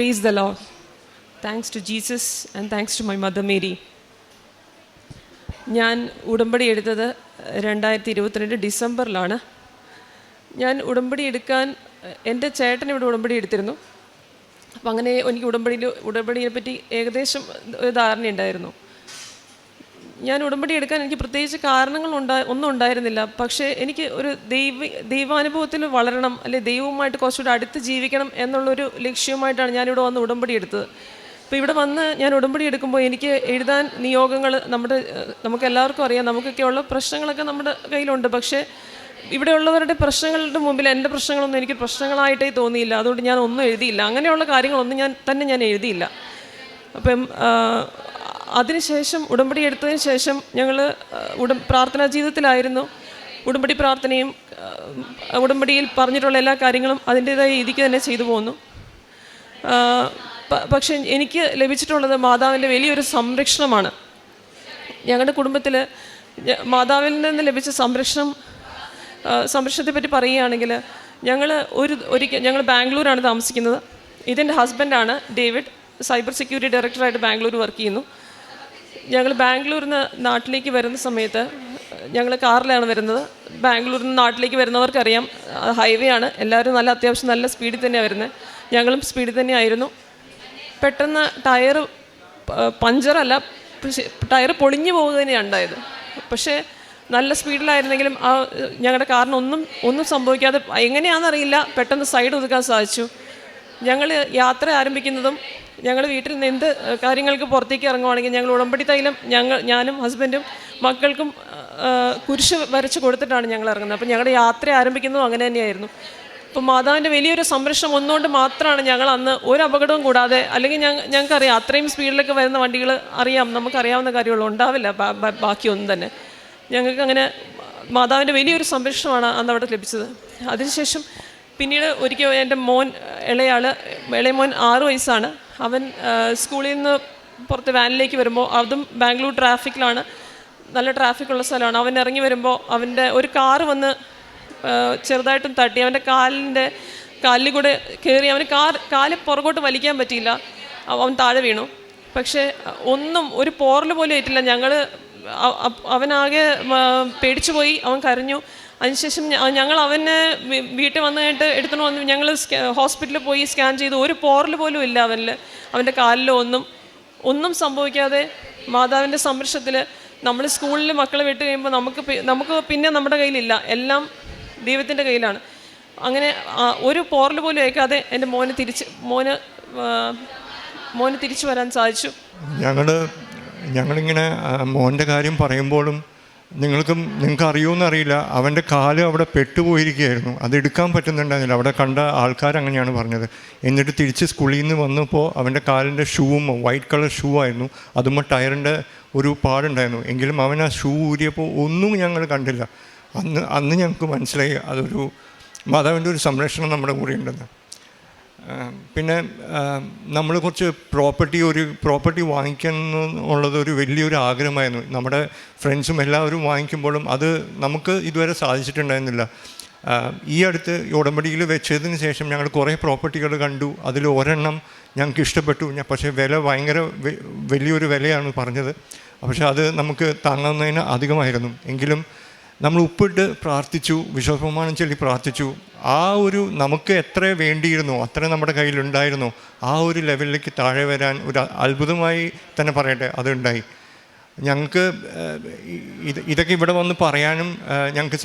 Praise the Lord. Thanks to Jesus and thanks to my mother Mary ഞാൻ ഉടമ്പടി എടുത്തത് രണ്ടായിരത്തി ഇരുപത്തിരണ്ട് ഡിസംബറിലാണ്. ഞാൻ ഉടമ്പടി എടുക്കാൻ എന്റെ ചേട്ടൻ ഇവിടെ ഉടമ്പടി എടുത്തിരുന്നു. അപ്പം അങ്ങനെ എനിക്ക് ഉടമ്പടിയിൽ ഉടമ്പടിയെ പറ്റി ഏകദേശം ഒരു ധാരണയുണ്ടായിരുന്നു. ഞാൻ ഉടമ്പടി എടുക്കാൻ എനിക്ക് പ്രത്യേകിച്ച് കാരണങ്ങൾ ഉണ്ടാ ഒന്നും ഉണ്ടായിരുന്നില്ല. പക്ഷേ എനിക്ക് ഒരു ദൈവ ദൈവാനുഭവത്തിൽ വളരണം അല്ലെ ദൈവവുമായിട്ട് കുറച്ചുകൂടെ അടുത്ത് ജീവിക്കണം എന്നുള്ളൊരു ലക്ഷ്യവുമായിട്ടാണ് ഞാനിവിടെ വന്ന് ഉടമ്പടി എടുത്തത്. അപ്പോൾ ഇവിടെ വന്ന് ഞാൻ ഉടമ്പടി എടുക്കുമ്പോൾ എനിക്ക് എഴുതാൻ നിയോഗങ്ങൾ നമ്മുടെ നമുക്ക് എല്ലാവർക്കും അറിയാം. നമുക്കൊക്കെയുള്ള പ്രശ്നങ്ങളൊക്കെ നമ്മുടെ കയ്യിലുണ്ട്. പക്ഷേ ഇവിടെയുള്ളവരുടെ പ്രശ്നങ്ങളുടെ മുമ്പിൽ എന്റെ പ്രശ്നങ്ങളൊന്നും എനിക്ക് പ്രശ്നങ്ങളായിട്ടേ തോന്നിയില്ല. അതുകൊണ്ട് ഞാൻ ഒന്നും എഴുതിയില്ല. അങ്ങനെയുള്ള കാര്യങ്ങളൊന്നും ഞാൻ തന്നെ ഞാൻ എഴുതിയില്ല. അപ്പം അതിനുശേഷം ഉടമ്പടി എടുത്തതിന് ശേഷം ഞങ്ങൾ ഉട പ്രാർത്ഥനാ ജീവിതത്തിലായിരുന്നു. ഉടമ്പടി പ്രാർത്ഥനയും ഉടമ്പടിയിൽ പറഞ്ഞിട്ടുള്ള എല്ലാ കാര്യങ്ങളും അതിന്റേതായ രീതിക്ക് തന്നെ ചെയ്തു പോന്നു. പക്ഷെ എനിക്ക് ലഭിച്ചിട്ടുള്ളത് മാതാവിന്റെ വലിയൊരു സംരക്ഷണമാണ്. ഞങ്ങളുടെ കുടുംബത്തിൽ മാതാവിൽ നിന്ന് ലഭിച്ച സംരക്ഷണം സംരക്ഷണത്തെ പറ്റി പറയുകയാണെങ്കിൽ ഞങ്ങൾ ഒരു ഒരിക്കൽ ഞങ്ങൾ ബാംഗ്ലൂരാണ് താമസിക്കുന്നത്. ഇതെന്റെ ഹസ്ബൻഡാണ് ഡേവിഡ് സൈബർ സെക്യൂരിറ്റി ഡയറക്ടറായിട്ട് ബാംഗ്ലൂർ വർക്ക് ചെയ്യുന്നു. ഞങ്ങൾ ബാംഗ്ലൂരിൽ നിന്ന് നാട്ടിലേക്ക് വരുന്ന സമയത്ത് ഞങ്ങൾ കാറിലാണ് വരുന്നത്. ബാംഗ്ലൂരിൽ നിന്ന് നാട്ടിലേക്ക് വരുന്നവർക്കറിയാം ഹൈവേ ആണ്. എല്ലാവരും നല്ല അത്യാവശ്യം നല്ല സ്പീഡിൽ തന്നെയാണ് വരുന്നത് ഞങ്ങളും സ്പീഡിൽ തന്നെയായിരുന്നു പെട്ടെന്ന് ടയർ പഞ്ചറല്ല ടയർ പൊളിഞ്ഞു പോവുക തന്നെയാണ് ഉണ്ടായത്. പക്ഷേ നല്ല സ്പീഡിലായിരുന്നെങ്കിലും ആ ഞങ്ങളുടെ കാറിനൊന്നും ഒന്നും സംഭവിക്കാതെ എങ്ങനെയാണെന്നറിയില്ല പെട്ടെന്ന് സൈഡ് ഒതുക്കാൻ സാധിച്ചു. ഞങ്ങൾ യാത്ര ആരംഭിക്കുന്നതും ഞങ്ങൾ വീട്ടിൽ നിന്ന് എന്ത് കാര്യങ്ങൾക്ക് പുറത്തേക്ക് ഇറങ്ങുവാണെങ്കിൽ ഞങ്ങൾ ഉടമ്പടി തൈലം ഞങ്ങൾ ഞാനും ഹസ്ബൻഡും മക്കൾക്കും കുരിശ് വരച്ച് കൊടുത്തിട്ടാണ് ഞങ്ങൾ ഇറങ്ങുന്നത്. അപ്പം ഞങ്ങളുടെ യാത്ര ആരംഭിക്കുന്നതും അങ്ങനെ തന്നെയായിരുന്നു. അപ്പോൾ മാതാവിന്റെ വലിയൊരു സംരക്ഷണം ഒന്നുകൊണ്ട് മാത്രമാണ് ഞങ്ങൾ അന്ന് ഒരു അപകടവും കൂടാതെ അല്ലെങ്കിൽ ഞങ്ങൾ ഞങ്ങൾക്കറിയാം അത്രയും സ്പീഡിലൊക്കെ വരുന്ന വണ്ടികൾ അറിയാം നമുക്കറിയാവുന്ന കാര്യമുള്ളൂ ഉണ്ടാവില്ല ബാക്കിയൊന്നും തന്നെ. ഞങ്ങൾക്ക് അങ്ങനെ മാതാവിന്റെ വലിയൊരു സംരക്ഷണമാണ് അന്ന് അവിടെ ലഭിച്ചത്. അതിനുശേഷം പിന്നീട് ഒരിക്കൽ എന്റെ മോൻ ഇളയാൾ ഇളയ മോൻ ആറ് വയസ്സാണ്. അവൻ സ്കൂളിൽ നിന്ന് പുറത്ത് വാനിലേക്ക് വരുമ്പോൾ അതും ബാംഗ്ലൂർ ട്രാഫിക്കിലാണ്. നല്ല ട്രാഫിക്കുള്ള സ്ഥലമാണ്. അവൻ ഇറങ്ങി വരുമ്പോൾ അവന്റെ ഒരു കാറ് വന്ന് ചെറുതായിട്ടും തട്ടി. അവന്റെ കാലിന്റെ കാലിൽ കൂടെ കയറി അവന് കാർ കാൽ പുറകോട്ട് വലിക്കാൻ പറ്റിയില്ല. അവൻ താഴെ വീണു. പക്ഷേ ഒന്നും ഒരു പോറൽ പോലും ഏറ്റില്ല. ഞങ്ങൾ അവനാകെ പേടിച്ചു പോയി അവൻ കരഞ്ഞു. അതിനുശേഷം ഞങ്ങൾ അവനെ വീട്ടിൽ വന്ന് കഴിഞ്ഞിട്ട് എടുത്തുകൊണ്ട് വന്ന് ഞങ്ങൾ ഹോസ്പിറ്റലിൽ പോയി സ്കാൻ ചെയ്തു ഒരു പോറൽ പോലും ഇല്ല അവനിൽ. അവന്റെ കാലിലോ ഒന്നും ഒന്നും സംഭവിക്കാതെ മാതാവിന്റെ സംരക്ഷത്തിൽ നമ്മൾ സ്കൂളിൽ മക്കളെ വിട്ട് കഴിയുമ്പോൾ നമുക്ക് നമുക്ക് പിന്നെ നമ്മുടെ കയ്യിലില്ല. എല്ലാം ദൈവത്തിന്റെ കയ്യിലാണ്. അങ്ങനെ ഒരു പോറൽ പോലും ഏൽക്കാതെ എന്റെ മോന് തിരിച്ച് മോന് മോന് തിരിച്ചു വരാൻ സാധിച്ചു. ഞങ്ങൾ ഞങ്ങളിങ്ങനെ മോന്റെ കാര്യം പറയുമ്പോഴും നിങ്ങൾക്കും നിങ്ങൾക്ക് അറിയുമെന്ന് അറിയില്ല. അവന്റെ കാൽ അവിടെ പെട്ടുപോയിരിക്കുകയായിരുന്നു. അത് എടുക്കാൻ പറ്റുന്നുണ്ടായിരുന്നില്ല. അവിടെ കണ്ട ആൾക്കാർ അങ്ങനെയാണ് പറഞ്ഞത്. എന്നിട്ട് തിരിച്ച് സ്കൂളിൽ നിന്ന് വന്നപ്പോൾ അവന്റെ കാലിന്റെ ഷൂവും വൈറ്റ് കളർ ഷൂ ആയിരുന്നു. അതുമ്പോൾ ടയറിന്റെ ഒരു പാടുണ്ടായിരുന്നു. എങ്കിലും അവൻ ആ ഷൂ ഊരിയപ്പോൾ ഒന്നും ഞങ്ങൾ കണ്ടില്ല. അന്ന് അന്ന് ഞങ്ങൾക്ക് മനസ്സിലായി. അതൊരു മാതാവിന്റെ ഒരു സംരക്ഷണം നമ്മുടെ കൂടെ ഉണ്ടെന്ന് പിന്നെ നമ്മൾ കുറച്ച് പ്രോപ്പർട്ടി ഒരു പ്രോപ്പർട്ടി വാങ്ങിക്കണം എന്നുള്ളത് ഒരു വലിയൊരു ആഗ്രഹമായിരുന്നു. നമ്മുടെ ഫ്രണ്ട്സും എല്ലാവരും വാങ്ങിക്കുമ്പോഴും അത് നമുക്ക് ഇതുവരെ സാധിച്ചിട്ടുണ്ടായിരുന്നില്ല. ഈ അടുത്ത് ഉടമ്പടിയിൽ വെച്ചതിന് ശേഷം ഞങ്ങൾ കുറേ പ്രോപ്പർട്ടികൾ കണ്ടു. അതിൽ ഒരെണ്ണം ഞങ്ങൾക്ക് ഇഷ്ടപ്പെട്ടു. ഞാൻ പക്ഷേ വില ഭയങ്കര വലിയൊരു വിലയാണ് പറഞ്ഞത്. പക്ഷേ അത് നമുക്ക് താങ്ങാവുന്നതിന് അധികമായിരുന്നു. എങ്കിലും നമ്മൾ ഉപ്പിട്ട് പ്രാർത്ഥിച്ചു വിശ്വപ്രമാണം ചൊല്ലി പ്രാർത്ഥിച്ചു. ആ ഒരു നമുക്ക് എത്ര വേണ്ടിയിരുന്നു അത്ര നമ്മുടെ കയ്യിലുണ്ടായിരുന്നു ആ ഒരു ലെവലിലേക്ക് താഴെ വരാൻ ഒരു അത്ഭുതമായി തന്നെ പറയട്ടെ അതുണ്ടായി. ഞങ്ങൾക്ക് ഇത് ഇതൊക്കെ ഇവിടെ വന്ന് പറയാനും ഞങ്ങൾക്ക്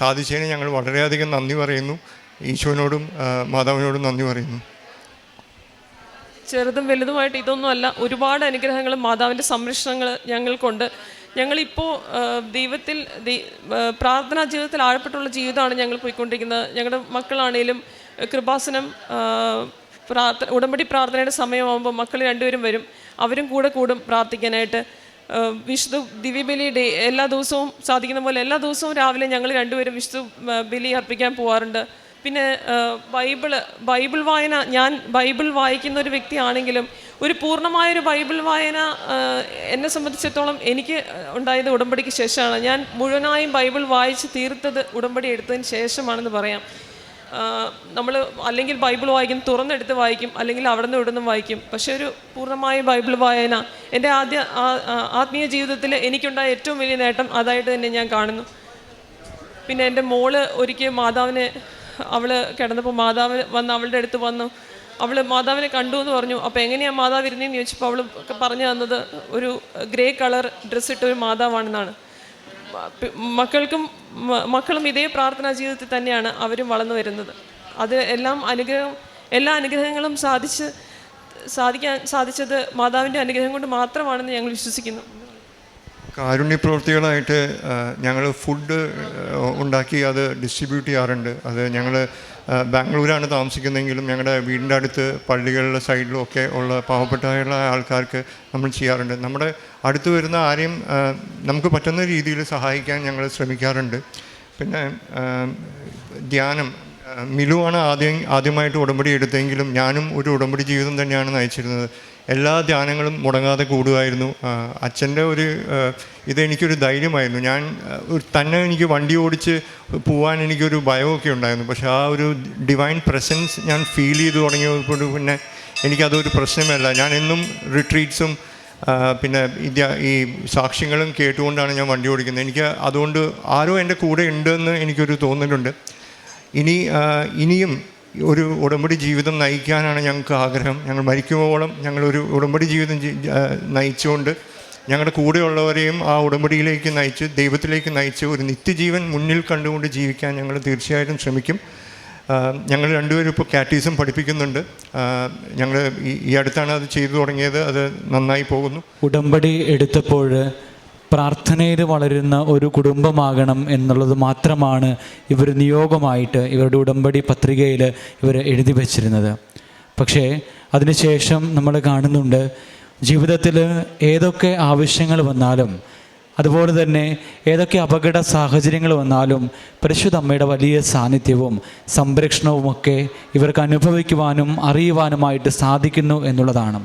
സാധിച്ചതിന് ഞങ്ങൾ വളരെയധികം നന്ദി പറയുന്നു. ഈശോനോടും മാതാവിനോടും നന്ദി പറയുന്നു. ചെറുതും വലുതുമായിട്ട് ഇതൊന്നുമല്ല. ഒരുപാട് അനുഗ്രഹങ്ങളും മാതാവിന്റെ സംരക്ഷണങ്ങൾ ഞങ്ങൾക്കുണ്ട്. ഞങ്ങളിപ്പോൾ ദൈവത്തിൽ പ്രാർത്ഥനാ ജീവിതത്തിൽ ആഴപ്പെട്ടുള്ള ജീവിതമാണ് ഞങ്ങൾ പോയിക്കൊണ്ടിരിക്കുന്നത്. ഞങ്ങളുടെ മക്കളാണേലും കൃപാസനം പ്രാർത്ഥ ഉടമ്പടി പ്രാർത്ഥനയുടെ സമയമാകുമ്പോൾ മക്കൾ രണ്ടുപേരും വരും. അവരും കൂടെ കൂടും പ്രാർത്ഥിക്കാനായിട്ട്. വിശുദ്ധ ദിവ്യബലി ഡേ എല്ലാ ദിവസവും സാധിക്കുന്ന പോലെ എല്ലാ ദിവസവും രാവിലെ ഞങ്ങൾ രണ്ടുപേരും വിശുദ്ധ ബലി അർപ്പിക്കാൻ പോവാറുണ്ട്. പിന്നെ ബൈബിൾ ബൈബിൾ വായന ഞാൻ ബൈബിൾ വായിക്കുന്ന ഒരു വ്യക്തിയാണെങ്കിലും ഒരു പൂർണമായൊരു ബൈബിൾ വായന എന്നെ സംബന്ധിച്ചിടത്തോളം എനിക്ക് ഉണ്ടായത് ഉടമ്പടിക്ക് ശേഷമാണ്. ഞാൻ മുഴുവനായും ബൈബിൾ വായിച്ച് തീർത്തത് ഉടമ്പടി എടുത്തതിന് ശേഷമാണെന്ന് പറയാം. നമ്മൾ അല്ലെങ്കിൽ ബൈബിൾ വായിക്കും തുറന്നെടുത്ത് വായിക്കും അല്ലെങ്കിൽ അവിടെ നിന്ന് ഇവിടെ നിന്നും വായിക്കും. പക്ഷേ ഒരു പൂർണമായ ബൈബിൾ വായന എന്റെ ആദ്യ ആത്മീയ ജീവിതത്തിൽ എനിക്കുണ്ടായ ഏറ്റവും വലിയ നേട്ടം അതായിട്ട് തന്നെ ഞാൻ കാണുന്നു. പിന്നെ എന്റെ മോൾ ഒരിക്കൽ മാതാവിനെ അവൾ കിടന്നപ്പോൾ മാതാവ് വന്ന് അവളുടെ അടുത്ത് വന്നു. അവൾ മാതാവിനെ കണ്ടു എന്ന് പറഞ്ഞു. അപ്പോൾ എങ്ങനെയാണ് മാതാവ് ഇരുന്നതെന്ന് ചോദിച്ചപ്പോൾ അവൾ പറഞ്ഞു തന്നത് ഒരു ഗ്രേ കളർ ഡ്രസ്സ് ഇട്ട ഒരു മാതാവാണെന്നാണ്. മക്കൾക്കും മക്കളും ഇതേ പ്രാർത്ഥനാ ജീവിതത്തിൽ തന്നെയാണ് അവരും വളർന്നു വരുന്നത്. അത് എല്ലാം അനുഗ്രഹം എല്ലാ അനുഗ്രഹങ്ങളും സാധിച്ച് സാധിക്കാൻ സാധിച്ചത് മാതാവിന്റെ അനുഗ്രഹം കൊണ്ട് മാത്രമാണെന്ന് ഞങ്ങൾ വിശ്വസിക്കുന്നു. കാരുണ്യ പ്രവൃത്തികളായിട്ട് ഞങ്ങൾ ഫുഡ് ഉണ്ടാക്കി അത് ഡിസ്ട്രിബ്യൂട്ട് ചെയ്യാറുണ്ട്. അത് ഞങ്ങൾ ബാംഗ്ലൂരാണ് താമസിക്കുന്നതെങ്കിലും ഞങ്ങളുടെ വീടിന്റെ അടുത്ത് പള്ളികളുടെ സൈഡിലും ഒക്കെ ഉള്ള പാവപ്പെട്ടായുള്ള ആൾക്കാർക്ക് നമ്മൾ ചെയ്യാറുണ്ട്. നമ്മുടെ അടുത്ത് വരുന്ന ആരെയും നമുക്ക് പറ്റുന്ന രീതിയിൽ സഹായിക്കാൻ ഞങ്ങൾ ശ്രമിക്കാറുണ്ട്. പിന്നെ ധ്യാനം മിലുവാണ് ആദ്യം ആദ്യമായിട്ട് ഉടമ്പടി എടുത്തെങ്കിലും ഞാനും ഒരു ഉടമ്പടി ജീവിതം തന്നെയാണ് നയിച്ചിരുന്നത്. എല്ലാ ധ്യാനങ്ങളും മുടങ്ങാതെ കൂടുമായിരുന്നു അച്ഛന്റെ ഒരു ഇതെനിക്കൊരു ധൈര്യമായിരുന്നു. ഞാൻ തന്നെ എനിക്ക് വണ്ടി ഓടിച്ച് പോകാൻ എനിക്കൊരു ഭയമൊക്കെ ഉണ്ടായിരുന്നു. പക്ഷേ ആ ഒരു ഡിവൈൻ പ്രസൻസ് ഞാൻ ഫീൽ ചെയ്ത് തുടങ്ങിയപ്പോൾ പിന്നെ എനിക്കതൊരു പ്രശ്നമല്ല. ഞാൻ എന്നും റിട്രീറ്റ്സും പിന്നെ ഈ സാക്ഷ്യങ്ങളും കേട്ടുകൊണ്ടാണ് ഞാൻ വണ്ടി ഓടിക്കുന്നത്. എനിക്ക് അതുകൊണ്ട് ആരോ എന്റെ കൂടെ ഉണ്ടെന്ന് എനിക്കൊരു തോന്നലുണ്ട്. ഇനി ഇനിയും ഒരു ഉടമ്പടി ജീവിതം നയിക്കാനാണ് ഞങ്ങൾക്ക് ആഗ്രഹം. ഞങ്ങൾ മരിക്കുമ്പോളം ഞങ്ങളൊരു ഉടമ്പടി ജീവിതം നയിച്ചുകൊണ്ട് ഞങ്ങളുടെ കൂടെയുള്ളവരെയും ആ ഉടമ്പടിയിലേക്ക് നയിച്ച് ദൈവത്തിലേക്ക് നയിച്ച് ഒരു നിത്യജീവൻ മുന്നിൽ കണ്ടുകൊണ്ട് ജീവിക്കാൻ ഞങ്ങൾ തീർച്ചയായിട്ടും ശ്രമിക്കും. ഞങ്ങൾ രണ്ടുപേരും ഇപ്പോൾ കാറ്റീസം പഠിപ്പിക്കുന്നുണ്ട്. ഞങ്ങൾ ഈ അടുത്താണ് അത് ചെയ്തു തുടങ്ങിയത്. അത് നന്നായി പോകുന്നു. ഉടമ്പടി എടുത്തപ്പോൾ പ്രാർത്ഥനയിൽ വളരുന്ന ഒരു കുടുംബമാകണം എന്നുള്ളത് മാത്രമാണ് ഇവർ നിയോഗമായിട്ട് ഇവരുടെ ഉടമ്പടി പത്രികയിൽ ഇവർ എഴുതി വച്ചിരുന്നത്. പക്ഷേ അതിനുശേഷം നമ്മൾ കാണുന്നുണ്ട് ജീവിതത്തിൽ ഏതൊക്കെ ആവശ്യങ്ങൾ വന്നാലും അതുപോലെ തന്നെ ഏതൊക്കെ അപകട സാഹചര്യങ്ങൾ വന്നാലും പരിശുദ്ധ അമ്മയുടെ വലിയ സാന്നിധ്യവും സംരക്ഷണവുമൊക്കെ ഇവർക്ക് അനുഭവിക്കുവാനും അറിയുവാനുമായിട്ട് സാധിക്കുന്നു എന്നുള്ളതാണ്.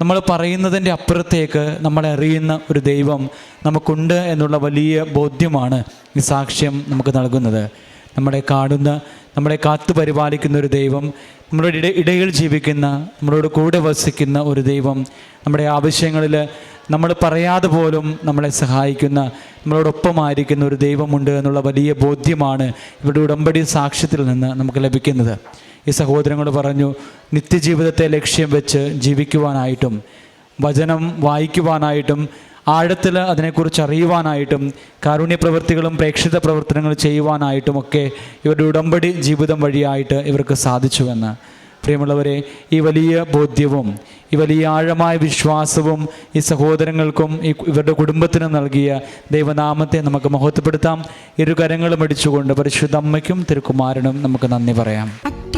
നമ്മൾ പറയുന്നതിന്റെ അപ്പുറത്തേക്ക് നമ്മളെ അറിയുന്ന ഒരു ദൈവം നമുക്കുണ്ട് എന്നുള്ള വലിയ ബോധ്യമാണ് ഈ സാക്ഷ്യം നമുക്ക് നൽകുന്നത്. നമ്മളെ കാണുന്ന നമ്മളെ കാത്തു പരിപാലിക്കുന്ന ഒരു ദൈവം നമ്മുടെ ഇട ഇടയിൽ ജീവിക്കുന്ന നമ്മളോട് കൂടെ വസിക്കുന്ന ഒരു ദൈവം നമ്മുടെ ആവശ്യങ്ങളിൽ നമ്മൾ പറയാതെ പോലും നമ്മളെ സഹായിക്കുന്ന നമ്മളോടൊപ്പമായിരിക്കുന്ന ഒരു ദൈവമുണ്ട് എന്നുള്ള വലിയ ബോധ്യമാണ് ഇവരുടെ ഉടമ്പടി സാക്ഷ്യത്തിൽ നിന്ന് നമുക്ക് ലഭിക്കുന്നത്. ഈ സഹോദരങ്ങളോട് പറഞ്ഞു നിത്യജീവിതത്തെ ലക്ഷ്യം വെച്ച് ജീവിക്കുവാനായിട്ടും വചനം വായിക്കുവാനായിട്ടും ആഴത്തിൽ അതിനെക്കുറിച്ച് അറിയുവാനായിട്ടും കാരുണ്യ പ്രവൃത്തികളും പ്രേക്ഷിത പ്രവർത്തനങ്ങൾ ചെയ്യുവാനായിട്ടുമൊക്കെ ഇവരുടെ ഉടമ്പടി ജീവിതം വഴിയായിട്ട് ഇവർക്ക് സാധിച്ചുവെന്ന്. പ്രിയമുള്ളവരെ ഈ വലിയ ബോധ്യവും ഈ വലിയ ആഴമായ വിശ്വാസവും ഈ സഹോദരങ്ങൾക്കും ഈ ഇവരുടെ കുടുംബത്തിനും നൽകിയ ദൈവനാമത്തെ നമുക്ക് മഹത്വപ്പെടുത്താം. ഇരു കരങ്ങളും അടിച്ചുകൊണ്ട് പരിശുദ്ധ അമ്മയ്ക്കും തിരുക്കുമാരനും നമുക്ക് നന്ദി പറയാം.